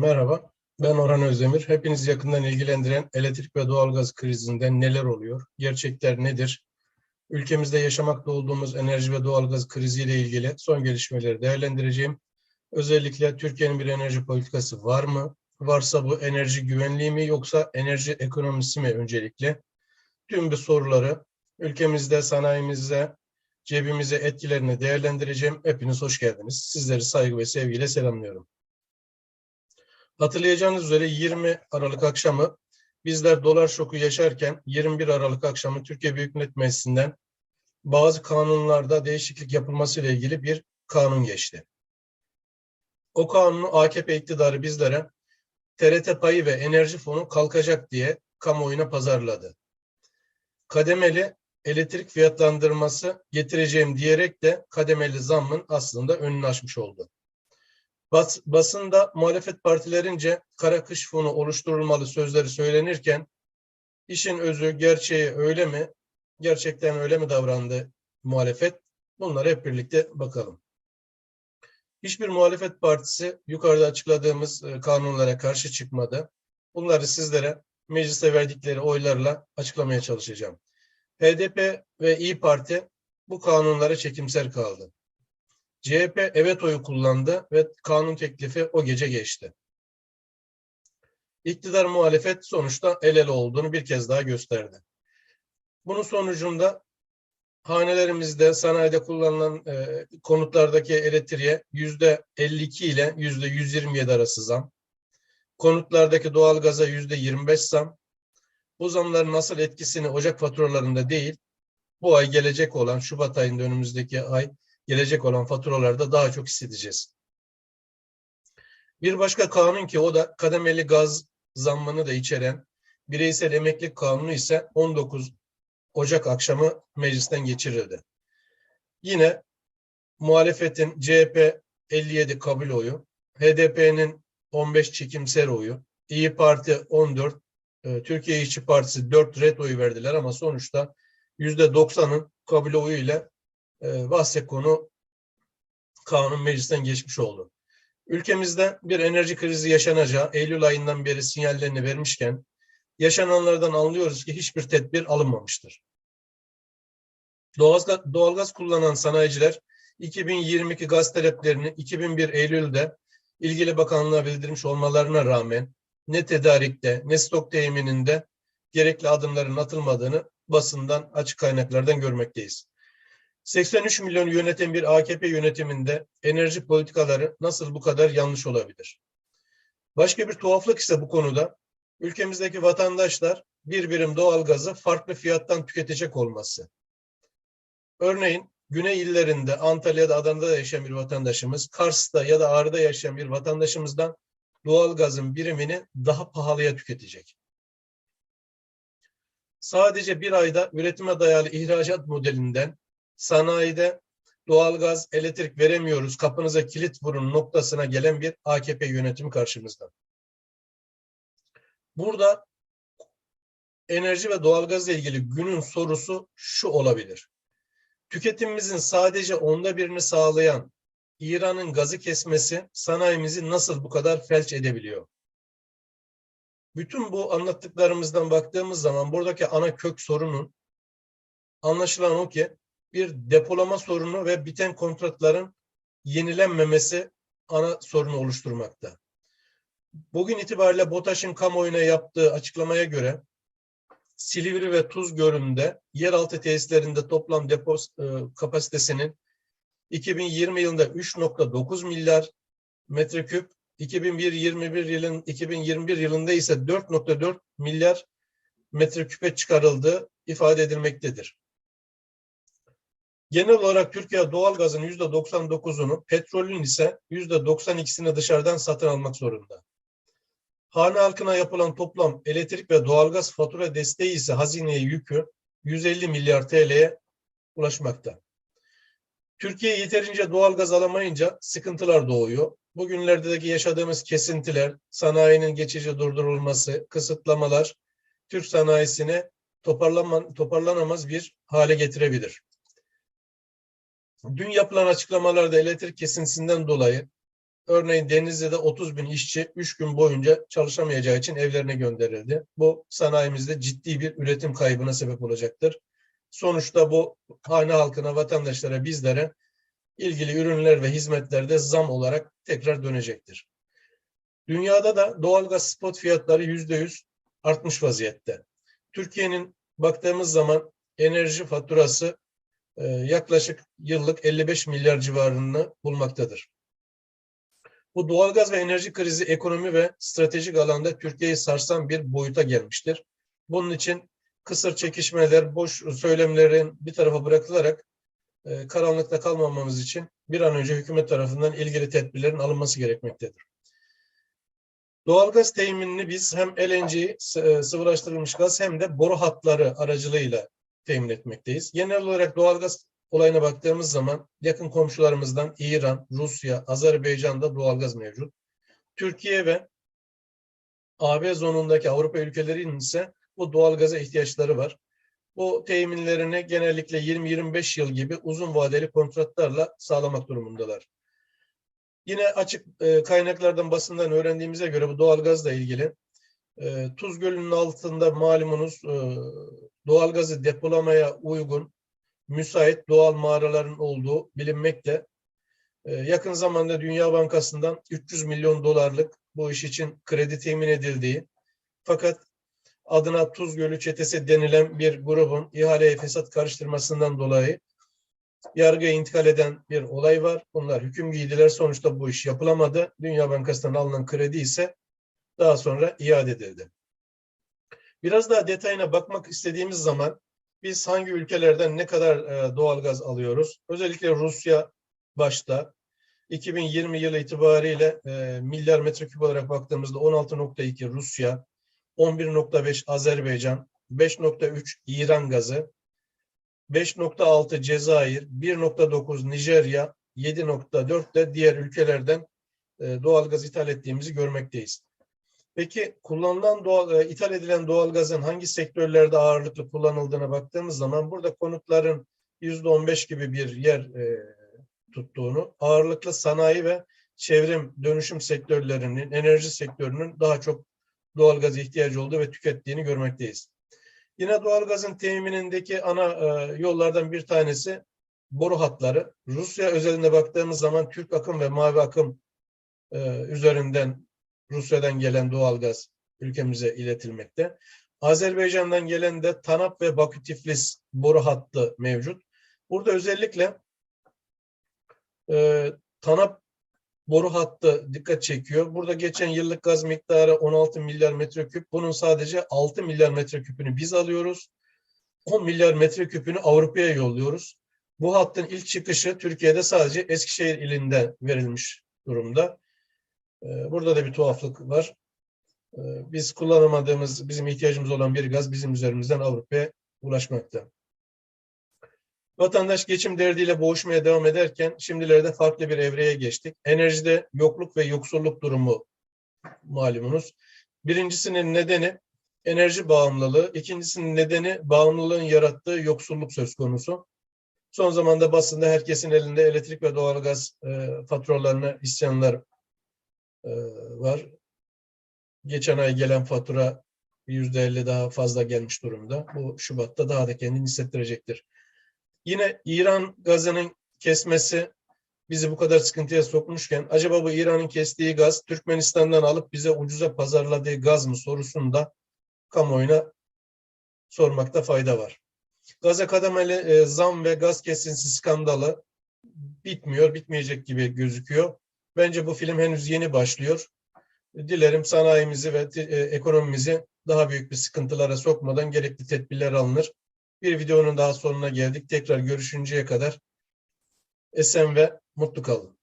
Merhaba, ben Orhan Özdemir. Hepiniz yakından ilgilendiren elektrik ve doğalgaz krizinde neler oluyor? Gerçekler nedir? Ülkemizde yaşamakta olduğumuz enerji ve doğalgaz kriziyle ilgili son gelişmeleri değerlendireceğim. Özellikle Türkiye'nin bir enerji politikası var mı? Varsa bu enerji güvenliği mi yoksa enerji ekonomisi mi öncelikle? Tüm bu soruları ülkemizde, sanayimizde, cebimize etkilerini değerlendireceğim. Hepiniz hoş geldiniz. Sizleri saygı ve sevgiyle selamlıyorum. Hatırlayacağınız üzere 20 Aralık akşamı bizler dolar şoku yaşarken 21 Aralık akşamı Türkiye Büyük Millet Meclisi'nden bazı kanunlarda değişiklik yapılması ile ilgili bir kanun geçti. O kanunu AKP iktidarı bizlere TRT payı ve enerji fonu kalkacak diye kamuoyuna pazarladı. Kademeli elektrik fiyatlandırması getireceğim diyerek de kademeli zammın aslında önünü açmış oldu. Bas, basında muhalefet partilerince kara kış fonu oluşturulmalı sözleri söylenirken işin özü gerçeği öyle mi? Gerçekten öyle mi davrandı muhalefet? Bunları hep birlikte bakalım. Hiçbir muhalefet partisi yukarıda açıkladığımız e, kanunlara karşı çıkmadı. Bunları sizlere mecliste verdikleri oylarla açıklamaya çalışacağım. HDP ve İyi Parti bu kanunlara çekimser kaldı. CHP evet oyu kullandı ve kanun teklifi o gece geçti. İktidar muhalefet sonuçta el ele olduğunu bir kez daha gösterdi. Bunun sonucunda hanelerimizde, sanayide kullanılan e, konutlardaki elektriğe yüzde 52 ile yüzde 127 arası zam, konutlardaki doğalgaza yüzde 25 zam, bu zamların nasıl etkisini Ocak faturalarında değil, bu ay gelecek olan Şubat ayında önümüzdeki ay gelecek olan faturalarda daha çok hissedeceğiz. Bir başka kanun ki o da kademeli gaz zammını da içeren bireysel emeklilik kanunu ise 19 Ocak akşamı meclisten geçirildi. Yine muhalefetin CHP 57 kabul oyu, HDP'nin 15 çekimser oyu, İyi Parti 14, e, Türkiye İşçi Partisi 4 red oyu verdiler ama sonuçta %90'ın kabul oyu ile e, bahse konu kanun meclisten geçmiş oldu. Ülkemizde bir enerji krizi yaşanacağı Eylül ayından beri sinyallerini vermişken yaşananlardan anlıyoruz ki hiçbir tedbir alınmamıştır. Doğalgaz, doğalgaz kullanan sanayiciler 2022 gaz taleplerini 2001 Eylül'de ilgili bakanlığa bildirmiş olmalarına rağmen ne tedarikte ne stok temininde gerekli adımların atılmadığını basından açık kaynaklardan görmekteyiz. 83 milyon yöneten bir AKP yönetiminde enerji politikaları nasıl bu kadar yanlış olabilir? Başka bir tuhaflık ise bu konuda ülkemizdeki vatandaşlar bir birim doğalgazı farklı fiyattan tüketecek olması. Örneğin güney illerinde Antalya'da Adana'da yaşayan bir vatandaşımız, Kars'ta ya da Ağrı'da yaşayan bir vatandaşımızdan doğalgazın birimini daha pahalıya tüketecek. Sadece bir ayda üretime dayalı ihracat modelinden sanayide doğalgaz, elektrik veremiyoruz, kapınıza kilit vurun noktasına gelen bir AKP yönetimi karşımızda. Burada enerji ve doğalgazla ilgili günün sorusu şu olabilir. Tüketimimizin sadece onda birini sağlayan İran'ın gazı kesmesi sanayimizi nasıl bu kadar felç edebiliyor? Bütün bu anlattıklarımızdan baktığımız zaman buradaki ana kök sorunun anlaşılan o ki bir depolama sorunu ve biten kontratların yenilenmemesi ana sorunu oluşturmakta. Bugün itibariyle BOTAŞ'ın kamuoyuna yaptığı açıklamaya göre Silivri ve Tuz Gölü'nde yeraltı tesislerinde toplam depo e, kapasitesinin 2020 yılında 3.9 milyar metreküp, 2021 yılın 2021 yılında ise 4.4 milyar metreküpe çıkarıldığı ifade edilmektedir. Genel olarak Türkiye doğalgazın yüzde 99'unu, petrolün ise yüzde 92'sini dışarıdan satın almak zorunda. Hane halkına yapılan toplam elektrik ve doğalgaz fatura desteği ise hazineye yükü 150 milyar TL'ye ulaşmakta. Türkiye yeterince doğalgaz alamayınca sıkıntılar doğuyor. Bugünlerdeki yaşadığımız kesintiler, sanayinin geçici durdurulması, kısıtlamalar Türk sanayisine toparlanamaz bir hale getirebilir. Dün yapılan açıklamalarda elektrik kesintisinden dolayı Örneğin Denizli'de 30 bin işçi 3 gün boyunca çalışamayacağı için evlerine gönderildi. Bu sanayimizde ciddi bir üretim kaybına sebep olacaktır. Sonuçta bu hane halkına, vatandaşlara, bizlere ilgili ürünler ve hizmetlerde zam olarak tekrar dönecektir. Dünyada da doğalgaz spot fiyatları yüzde yüz artmış vaziyette. Türkiye'nin baktığımız zaman enerji faturası yaklaşık yıllık 55 milyar civarını bulmaktadır. Bu doğalgaz ve enerji krizi ekonomi ve stratejik alanda Türkiye'yi sarsan bir boyuta gelmiştir. Bunun için kısır çekişmeler, boş söylemlerin bir tarafa bırakılarak e, karanlıkta kalmamamız için bir an önce hükümet tarafından ilgili tedbirlerin alınması gerekmektedir. Doğalgaz teminini biz hem LNG, e, sıvılaştırılmış gaz hem de boru hatları aracılığıyla temin etmekteyiz. Genel olarak doğalgaz olayına baktığımız zaman yakın komşularımızdan İran, Rusya, Azerbaycan'da doğalgaz mevcut. Türkiye ve AB zonundaki Avrupa ülkelerinin ise bu doğalgaza ihtiyaçları var. Bu teminlerini genellikle 20-25 yıl gibi uzun vadeli kontratlarla sağlamak durumundalar. Yine açık e, kaynaklardan basından öğrendiğimize göre bu doğalgazla ilgili e, Tuz Gölü'nün altında malumunuz e, doğalgazı depolamaya uygun müsait doğal mağaraların olduğu bilinmekte. E, yakın zamanda Dünya Bankası'ndan 300 milyon dolarlık bu iş için kredi temin edildiği fakat adına Tuz Gölü çetesi denilen bir grubun ihaleye fesat karıştırmasından dolayı yargıya intikal eden bir olay var. Bunlar hüküm giydiler. Sonuçta bu iş yapılamadı. Dünya Bankası'ndan alınan kredi ise daha sonra iade edildi. Biraz daha detayına bakmak istediğimiz zaman biz hangi ülkelerden ne kadar e, doğalgaz alıyoruz? Özellikle Rusya başta 2020 yılı itibariyle e, milyar metreküp olarak baktığımızda 16.2 Rusya, 11.5 Azerbaycan, 5.3 İran gazı, 5.6 Cezayir, 1.9 Nijerya, 7.4 de diğer ülkelerden e, doğalgaz ithal ettiğimizi görmekteyiz. Peki kullanılan doğal, e, ithal edilen doğalgazın hangi sektörlerde ağırlıklı kullanıldığına baktığımız zaman burada konutların %15 gibi bir yer e, tuttuğunu, ağırlıklı sanayi ve çevrim dönüşüm sektörlerinin, enerji sektörünün daha çok doğalgaz ihtiyacı olduğu ve tükettiğini görmekteyiz. Yine doğalgazın teminindeki ana e, yollardan bir tanesi boru hatları. Rusya özelinde baktığımız zaman Türk akım ve mavi akım e, üzerinden Rusya'dan gelen doğalgaz ülkemize iletilmekte. Azerbaycan'dan gelen de Tanap ve Bakü Tiflis boru hattı mevcut. Burada özellikle e, Tanap boru hattı dikkat çekiyor. Burada geçen yıllık gaz miktarı 16 milyar metreküp. Bunun sadece 6 milyar metreküpünü biz alıyoruz. 10 milyar metreküpünü Avrupa'ya yolluyoruz. Bu hattın ilk çıkışı Türkiye'de sadece Eskişehir ilinde verilmiş durumda. Ee, burada da bir tuhaflık var. Ee, biz kullanamadığımız, bizim ihtiyacımız olan bir gaz bizim üzerimizden Avrupa'ya ulaşmakta. Vatandaş geçim derdiyle boğuşmaya devam ederken şimdilerde farklı bir evreye geçtik. Enerjide yokluk ve yoksulluk durumu malumunuz. Birincisinin nedeni enerji bağımlılığı, ikincisinin nedeni bağımlılığın yarattığı yoksulluk söz konusu. Son zamanda basında herkesin elinde elektrik ve doğalgaz e, faturalarına isyanlar e, var. Geçen ay gelen fatura yüzde elli daha fazla gelmiş durumda. Bu Şubat'ta daha da kendini hissettirecektir. Yine İran gazının kesmesi bizi bu kadar sıkıntıya sokmuşken acaba bu İran'ın kestiği gaz Türkmenistan'dan alıp bize ucuza pazarladığı gaz mı sorusunu da kamuoyuna sormakta fayda var. Gaza kademeli e, zam ve gaz kesintisi skandalı bitmiyor, bitmeyecek gibi gözüküyor. Bence bu film henüz yeni başlıyor. Dilerim sanayimizi ve e, ekonomimizi daha büyük bir sıkıntılara sokmadan gerekli tedbirler alınır. Bir videonun daha sonuna geldik. Tekrar görüşünceye kadar esen ve mutlu kalın.